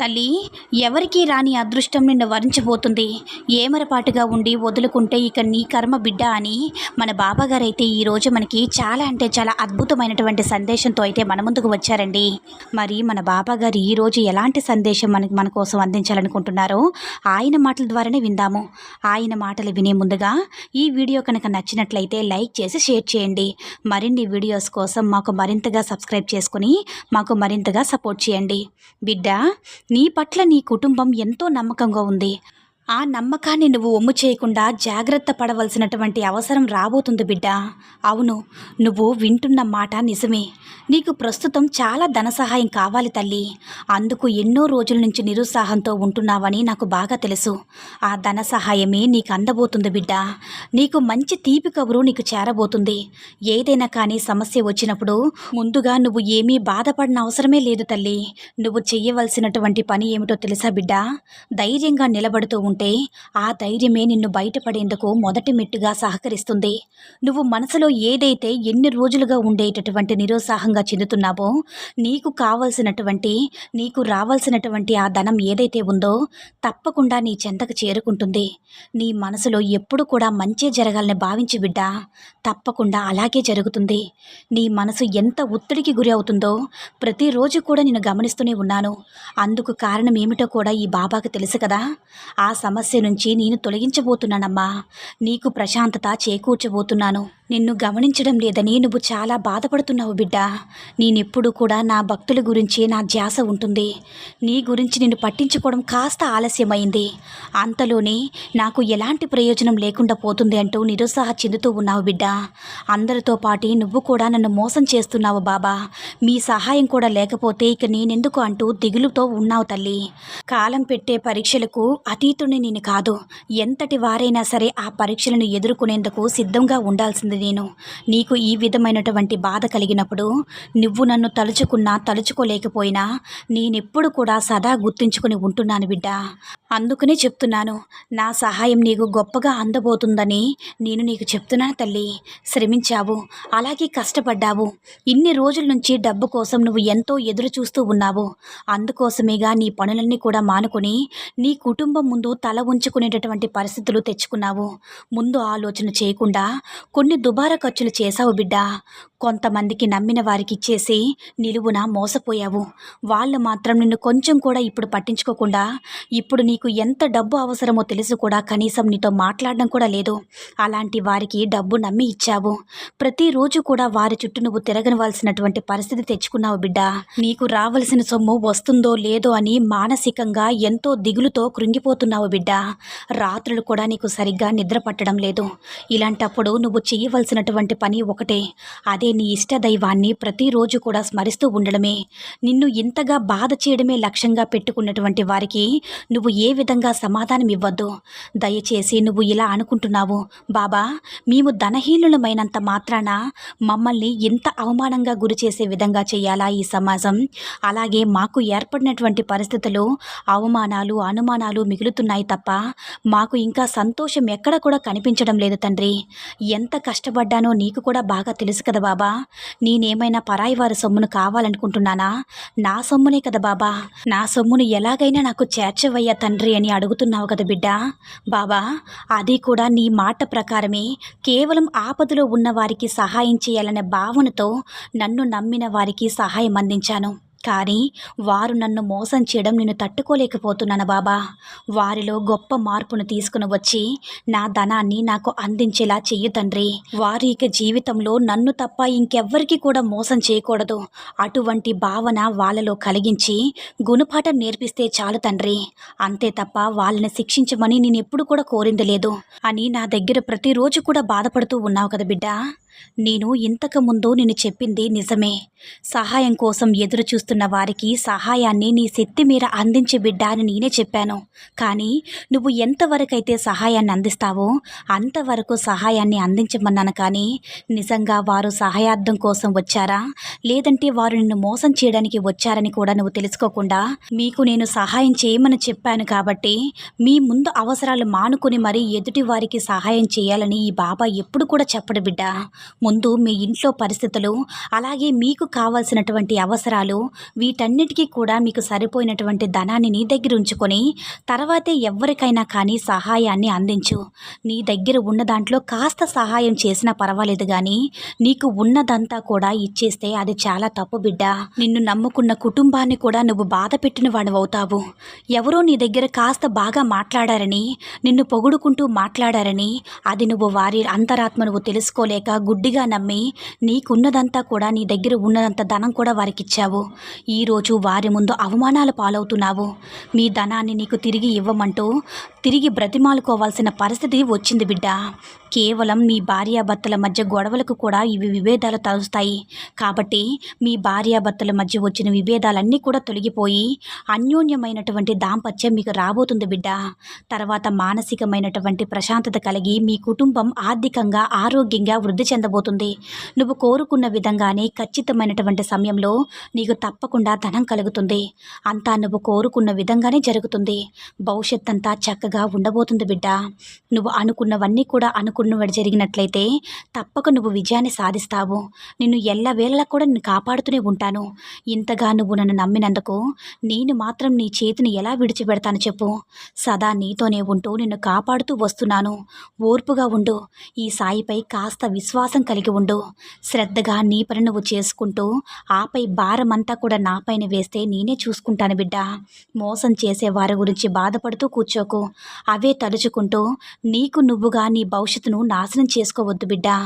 తల్లి ఎవరికీ రాని అదృష్టం నిన్ను వరించబోతుంది. ఏమరపాటుగా ఉండి వదులుకుంటే ఇక నీ కర్మ బిడ్డ అని మన బాబాగారు అయితే ఈరోజు మనకి చాలా అంటే చాలా అద్భుతమైనటువంటి సందేశంతో అయితే మన ముందుకు వచ్చారండి. మరి మన బాబాగారు ఈరోజు ఎలాంటి సందేశం మనకి మన కోసం అందించాలనుకుంటున్నారో ఆయన మాటల ద్వారానే విందాము. ఆయన మాటలు వినే ముందుగా ఈ వీడియో కనుక నచ్చినట్లయితే లైక్ చేసి షేర్ చేయండి. మరిన్ని వీడియోస్ కోసం మాకు మరింతగా సబ్స్క్రైబ్ చేసుకుని మాకు మరింతగా సపోర్ట్ చేయండి. బిడ్డ నీ పట్ల నీ కుటుంబం ఎంతో నమ్మకంగా ఉంది. ఆ నమ్మకాన్ని నువ్వు ఒమ్ము చేయకుండా జాగ్రత్త పడవలసినటువంటి అవసరం రాబోతుంది బిడ్డ. అవును నువ్వు వింటున్న మాట నిజమే. నీకు ప్రస్తుతం చాలా ధన సహాయం కావాలి తల్లి. అందుకు ఎన్నో రోజుల నుంచి నిరుత్సాహంతో ఉంటున్నావని నాకు బాగా తెలుసు. ఆ ధన సహాయమే నీకు అందబోతుంది బిడ్డ. నీకు మంచి తీపి కబురు నీకు చేరబోతుంది. ఏదైనా కానీ సమస్య వచ్చినప్పుడు ముందుగా నువ్వు ఏమీ బాధపడిన అవసరమే లేదు తల్లి. నువ్వు చెయ్యవలసినటువంటి పని ఏమిటో తెలుసా బిడ్డ? ధైర్యంగా నిలబడుతూ ఉంటే ఆ ధైర్యమే నిన్ను బయటపడేందుకు మొదటి మెట్టుగా సహకరిస్తుంది. నువ్వు మనసులో ఏదైతే ఎన్ని రోజులుగా ఉండేటటువంటి నిరుత్సాహంగా చెందుతున్నావో నీకు కావలసినటువంటి నీకు రావాల్సినటువంటి ఆ ధనం ఏదైతే ఉందో తప్పకుండా నీ చెంతకు చేరుకుంటుంది. నీ మనసులో ఎప్పుడు కూడా మంచే జరగాలని భావించి బిడ్డ తప్పకుండా అలాగే జరుగుతుంది. నీ మనసు ఎంత ఒత్తిడికి గురి అవుతుందో ప్రతిరోజు కూడా నేను గమనిస్తూనే ఉన్నాను. అందుకు కారణం ఏమిటో కూడా ఈ బాబాకు తెలుసు కదా. ఆ సమస్య నుంచి నేను తొలగించబోతున్నానమ్మా. నీకు ప్రశాంతత చేకూర్చబోతున్నాను. నిన్ను గమనించడం లేదని నువ్వు చాలా బాధపడుతున్నావు బిడ్డ. నేనెప్పుడు కూడా నా భక్తుల గురించి నా ధ్యాస ఉంటుంది. నీ గురించి నిన్ను పట్టించుకోవడం కాస్త ఆలస్యమైంది. అంతలోనే నాకు ఎలాంటి ప్రయోజనం లేకుండా పోతుంది అంటూ నిరుత్సాహ చెందుతూ ఉన్నావు బిడ్డ. అందరితో పాటు నువ్వు కూడా నన్ను మోసం చేస్తున్నావు బాబా. మీ సహాయం కూడా లేకపోతే ఇక నేనెందుకు అంటూ దిగులుతో ఉన్నావు తల్లి. కాలం పెట్టే పరీక్షలకు అతీతుని నేను కాదు. ఎంతటి వారైనా సరే ఆ పరీక్షలను ఎదుర్కొనేందుకు సిద్ధంగా ఉండాల్సింది నేను. నీకు ఈ విధమైనటువంటి బాధ కలిగినప్పుడు నువ్వు నన్ను తలుచుకున్నా తలుచుకోలేకపోయినా నేనెప్పుడు కూడా సదా గుర్తుంచుకుని ఉంటున్నాను బిడ్డ. అందుకనే చెప్తున్నాను నా సహాయం నీకు గొప్పగా అందబోతుందని నేను నీకు చెప్తున్నాను తల్లి. శ్రమించావు అలాగే కష్టపడ్డావు. ఇన్ని రోజుల నుంచి డబ్బు కోసం నువ్వు ఎంతో ఎదురు చూస్తూ ఉన్నావు. అందుకోసమేగా నీ పనులన్నీ కూడా మానుకొని నీ కుటుంబం ముందు తల ఉంచుకునేటటువంటి పరిస్థితులు తెచ్చుకున్నావు. ముందు ఆలోచన చేయకుండా కొన్ని దుబారా ఖర్చులు చేశావు బిడ్డా. కొంతమందికి నమ్మిన వారికి ఇచ్చేసి నిలువున మోసపోయావు. వాళ్ళు మాత్రం నిన్ను కొంచెం కూడా ఇప్పుడు పట్టించుకోకుండా ఇప్పుడు నీకు ఎంత డబ్బు అవసరమో తెలుసు కూడా కనీసం నీతో మాట్లాడడం కూడా లేదు. అలాంటి వారికి డబ్బు నమ్మి ఇచ్చావు. ప్రతిరోజు కూడా వారి చుట్టూ నువ్వు తిరగనవలసినటువంటి పరిస్థితి తెచ్చుకున్నావు బిడ్డా. నీకు రావలసిన సొమ్ము వస్తుందో లేదో అని మానసికంగా ఎంతో దిగులుతో కృంగిపోతున్నావు బిడ్డా. రాత్రులు కూడా నీకు సరిగ్గా నిద్ర పట్టడం లేదు. ఇలాంటప్పుడు నువ్వు చేయవలసినటువంటి పని ఒకటే. అదే నీ ఇష్ట దైవాన్ని ప్రతిరోజు కూడా స్మరిస్తూ ఉండడమే. నిన్ను ఇంతగా బాధ చేయడమే లక్ష్యంగా పెట్టుకున్నటువంటి వారికి నువ్వు ఏ విధంగా సమాధానం ఇవ్వద్దు దయచేసి నువ్వు ఇలా అనుకుంటున్నావు. బాబా మేము ధనహీనులమైనంత మాత్రాన మమ్మల్ని ఇంత అవమానంగా గురి చేసే విధంగా చేయాలా ఈ సమాజం? అలాగే మాకు ఏర్పడినటువంటి పరిస్థితులు అవమానాలు అనుమానాలు మిగులుతున్నాయి తప్ప మాకు ఇంకా సంతోషం ఎక్కడ కూడా కనిపించడం లేదు తండ్రి. ఎంత కష్టపడ్డానో నీకు కూడా బాగా తెలుసు కదా బాబా. నేనేమైనా పరాయి వారి సొమ్మును కావాలనుకుంటున్నానా? నా సొమ్మునే కదా బాబా. నా సొమ్మును ఎలాగైనా నాకు చేర్చవయ్యా తండ్రి అని అడుగుతున్నావు కదా బిడ్డ. బాబా అది కూడా నీ మాట ప్రకారమే. కేవలం ఆపదలో ఉన్న వారికి సహాయం చేయాలనే భావనతో నన్ను నమ్మిన వారికి సహాయం అందించాను. కానీ వారు నన్ను మోసం చేయడం నేను తట్టుకోలేకపోతున్నాను బాబా. వారిలో గొప్ప మార్పును తీసుకుని వచ్చి నా ధనాన్ని నాకు అందించేలా చెయ్యు తండ్రి. వారి ఇక జీవితంలో నన్ను తప్ప ఇంకెవ్వరికి కూడా మోసం చేయకూడదు. అటువంటి భావన వాళ్ళలో కలిగించి గుణపాఠం నేర్పిస్తే చాలు తండ్రి. అంతే తప్ప వాళ్ళని శిక్షించమని నేను ఎప్పుడు కూడా కోరింది లేదు. అని నా దగ్గర ప్రతిరోజు కూడా బాధపడుతూ ఉన్నావు కదా బిడ్డ. నేను ఇంతకు ముందు నేను చెప్పింది నిజమే. సహాయం కోసం ఎదురు చూస్తున్న వారికి సహాయాన్ని నీ శక్తి మీద అందించే బిడ్డ అని నేనే చెప్పాను. కానీ నువ్వు ఎంతవరకైతే సహాయాన్ని అందిస్తావో అంతవరకు సహాయాన్ని అందించమన్నాను కానీ నిజంగా వారు సహాయార్థం కోసం వచ్చారా? లేదంటే వారు నిన్ను మోసం చేయడానికి వచ్చారని కూడా నువ్వు తెలుసుకోకుండా మీకు నేను సహాయం చేయమని చెప్పాను కాబట్టి మీ ముందు అవసరాలు మానుకొని మరీ ఎదుటి వారికి సహాయం చేయాలని ఈ బాబా ఎప్పుడు కూడా చెప్పడు బిడ్డ. ముందు మీ ఇంట్లో పరిస్థితులు అలాగే మీకు కావాల్సినటువంటి అవసరాలు వీటన్నిటికీ కూడా మీకు సరిపోయినటువంటి ధనాన్ని నీ దగ్గర ఉంచుకొని తర్వాతే ఎవరికైనా కానీ సహాయాన్ని అందించు. నీ దగ్గర ఉన్న దాంట్లో కాస్త సహాయం చేసినా పర్వాలేదు కానీ నీకు ఉన్నదంతా కూడా ఇచ్చేస్తే అది చాలా తప్పు బిడ్డ. నిన్ను నమ్ముకున్న కుటుంబాన్ని కూడా నువ్వు బాధ పెట్టిన వాడు అవుతావు. ఎవరో నీ దగ్గర కాస్త బాగా మాట్లాడారని నిన్ను పొగుడుకుంటూ మాట్లాడారని అది నువ్వు వారి అంతరాత్మ నువ్వు తెలుసుకోలేక గుడ్డిగా నమ్మి నీకున్నదంతా కూడా నీ దగ్గర ఉన్నదంత ధనం కూడా వారికి ఇచ్చావు ఈరోజు వారి ముందు అవమానాలు పాలవుతున్నావు. మీ ధనాన్ని నీకు తిరిగి ఇవ్వమంటూ తిరిగి బ్రతిమాలుకోవాల్సిన పరిస్థితి వచ్చింది బిడ్డ. కేవలం మీ భార్యాభర్తల మధ్య గొడవలకు కూడా ఇవి విభేదాలు తలుస్తాయి. కాబట్టి మీ భార్యాభర్తల మధ్య వచ్చిన విభేదాలన్నీ కూడా తొలగిపోయి అన్యోన్యమైనటువంటి దాంపత్యం మీకు రాబోతుంది బిడ్డ. తర్వాత మానసికమైనటువంటి ప్రశాంతత కలిగి మీ కుటుంబం ఆర్థికంగా ఆరోగ్యంగా వృద్ధి చెందబోతుంది. నువ్వు కోరుకున్న విధంగానే ఖచ్చితమైనటువంటి సమయంలో నీకు తప్పకుండా ధనం కలుగుతుంది. అంతా నువ్వు కోరుకున్న విధంగానే జరుగుతుంది. భవిష్యత్ అంతా చక్కగా ఉండబోతుంది బిడ్డ. నువ్వు అనుకున్నవన్నీ కూడా అనుకున్నవాడు జరిగినట్లయితే తప్పక నువ్వు విజయాన్ని సాధిస్తావు. నిన్ను ఎల్లవేళలా కూడా నేను కాపాడుతూనే ఉంటాను. ఇంతగా నువ్వు నన్ను నమ్మినందుకు నేను మాత్రం నీ చేతిని ఎలా విడిచిపెడతాను చెప్పు. సదా నీతోనే ఉంటూ నిన్ను కాపాడుతూ వస్తున్నాను. ఓర్పుగా ఉండు. ఈ సాయిపై కాస్త విశ్వాసం కలిగి ఉండు. శ్రద్ధగా నీ పని నువ్వు చేసుకుంటూ ఆపై భారమంతా కూడా నాపైన వేస్తే నేనే చూసుకుంటాను బిడ్డ. మోసం చేసే వారి గురించి బాధపడుతూ కూర్చోకు. అవే తలుచుకుంటూ నీకు నువ్వుగా నీ భవిష్యత్తును నాశనం చేసుకోవద్దు బిడ్డా.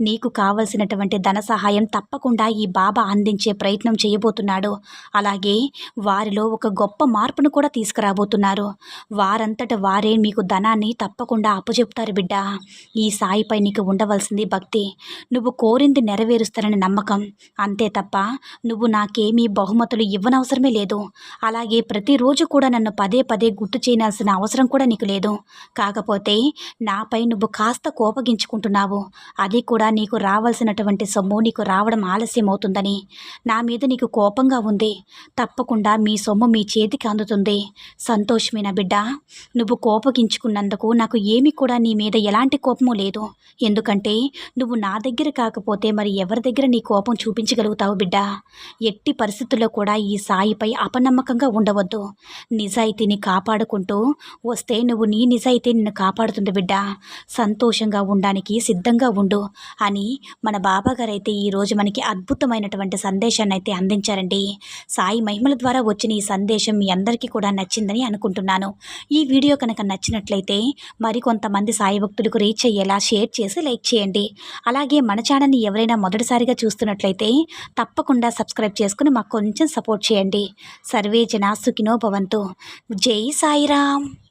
నీకు కావలసినటువంటి ధన సహాయం తప్పకుండా ఈ బాబా అందించే ప్రయత్నం చేయబోతున్నాడు. అలాగే వారిలో ఒక గొప్ప మార్పును కూడా తీసుకురాబోతున్నారు. వారంతట వారే మీకు ధనాన్ని తప్పకుండా అప్పచెప్తారు బిడ్డ. ఈ సాయిపై నీకు ఉండవలసింది భక్తి. నువ్వు కోరింది నెరవేరుస్తారని నమ్మకం. అంతే తప్ప నువ్వు నాకేమీ బహుమతులు ఇవ్వనవసరమే లేదు. అలాగే ప్రతిరోజు కూడా నన్ను పదే పదే గుర్తు చేయాల్సిన అవసరం కూడా నీకు లేదు. కాకపోతే నాపై నువ్వు కాస్త కోపగించుకుంటున్నావు. అది కూడా నీకు రావాల్సినటువంటి సొమ్ము నీకు రావడం ఆలస్యం అవుతుందని నా మీద నీకు కోపంగా ఉంది. తప్పకుండా మీ సొమ్ము మీ చేతికి అందుతుంది. సంతోషమైన బిడ్డ? నువ్వు కోపగించుకున్నందుకు నాకు ఏమి కూడా నీ మీద ఎలాంటి కోపము లేదు. ఎందుకంటే నువ్వు నా దగ్గర కాకపోతే మరి ఎవరి దగ్గర నీ కోపం చూపించగలుగుతావు బిడ్డ? ఎట్టి పరిస్థితుల్లో కూడా ఈ సాయిపై అపనమ్మకంగా ఉండవద్దు. నిజాయితీని కాపాడుకుంటూ వస్తే నువ్వు నీ నిజాయితీ నిన్ను కాపాడుతుంది బిడ్డ. సంతోషంగా ఉండడానికి సిద్ధంగా ఉండు. అని మన బాబాగారు అయితే ఈరోజు మనకి అద్భుతమైనటువంటి సందేశాన్ని అయితే అందించారండి. సాయి మహిమల ద్వారా వచ్చిన ఈ సందేశం మీ అందరికీ కూడా నచ్చిందని అనుకుంటున్నాను. ఈ వీడియో కనుక నచ్చినట్లయితే మరికొంతమంది సాయి భక్తులకు రీచ్ అయ్యేలా షేర్ చేసి లైక్ చేయండి. అలాగే మన ఛానల్ని ఎవరైనా మొదటిసారిగా చూస్తున్నట్లయితే తప్పకుండా సబ్స్క్రైబ్ చేసుకుని మాకు కొంచెం సపోర్ట్ చేయండి. సర్వే జనా సుఖినో భవంతు. జై సాయిరామ్.